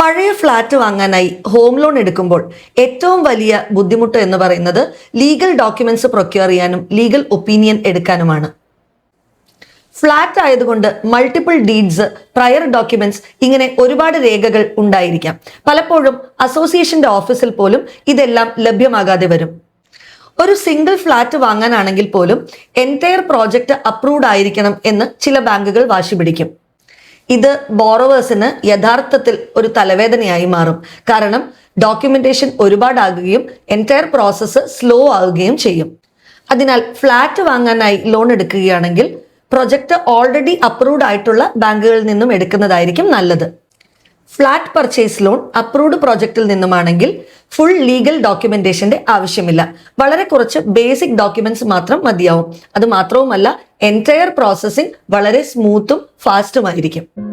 പഴയ flat വാങ്ങാനായി home loan എടുക്കുമ്പോൾ ഏറ്റവും വലിയ ബുദ്ധിമുട്ട് എന്ന് പറയുന്നത് ലീഗൽ ഡോക്യുമെന്റ്സ് പ്രൊക്യൂർ ചെയ്യാനും ലീഗൽ ഒപ്പീനിയൻ എടുക്കാനുമാണ്. ഫ്ലാറ്റ് ആയതുകൊണ്ട് മൾട്ടിപ്പിൾ ഡീഡ്സ് പ്രയർ ഡോക്യുമെന്റ്സ് ഇങ്ങനെ ഒരുപാട് രേഖകൾ ഉണ്ടായിരിക്കാം. പലപ്പോഴും അസോസിയേഷന്റെ ഓഫീസിൽ പോലും ഇതെല്ലാം ലഭ്യമാകാതെ വരും. ഒരു സിംഗിൾ ഫ്ലാറ്റ് വാങ്ങാനാണെങ്കിൽ പോലും എന്റയർ പ്രോജക്റ്റ് അപ്രൂവ്ഡ് ആയിരിക്കണം എന്ന് ചില ബാങ്കുകൾ വാശി പിടിക്കും. ഇത് ബോറോവേഴ്സിന് യഥാർത്ഥത്തിൽ ഒരു തലവേദനയായി മാറും. കാരണം ഡോക്യുമെന്റേഷൻ ഒരുപാടാകുകയും എന്റയർ പ്രോസസ്സ് സ്ലോ ആവുകയും ചെയ്യും. അതിനാൽ ഫ്ലാറ്റ് വാങ്ങാനായി ലോൺ എടുക്കുകയാണെങ്കിൽ പ്രൊജക്ട് ഓൾറെഡി അപ്രൂവ്ഡ് ആയിട്ടുള്ള ബാങ്കുകളിൽ നിന്നും എടുക്കുന്നതായിരിക്കും നല്ലത്. ഫ്ലാറ്റ് പർച്ചേസ് ലോൺ അപ്രൂവ്ഡ് പ്രോജക്റ്റിൽ നിന്നുമാണെങ്കിൽ ഫുൾ ലീഗൽ ഡോക്യുമെന്റേഷന്റെ ആവശ്യമില്ല. വളരെ കുറച്ച് ബേസിക് ഡോക്യുമെന്റ്സ് മാത്രം മതിയാവും. അത് മാത്രവുമല്ല എന്റയർ പ്രോസസ്സിംഗ് വളരെ സ്മൂത്തും ഫാസ്റ്റുമായിരിക്കും.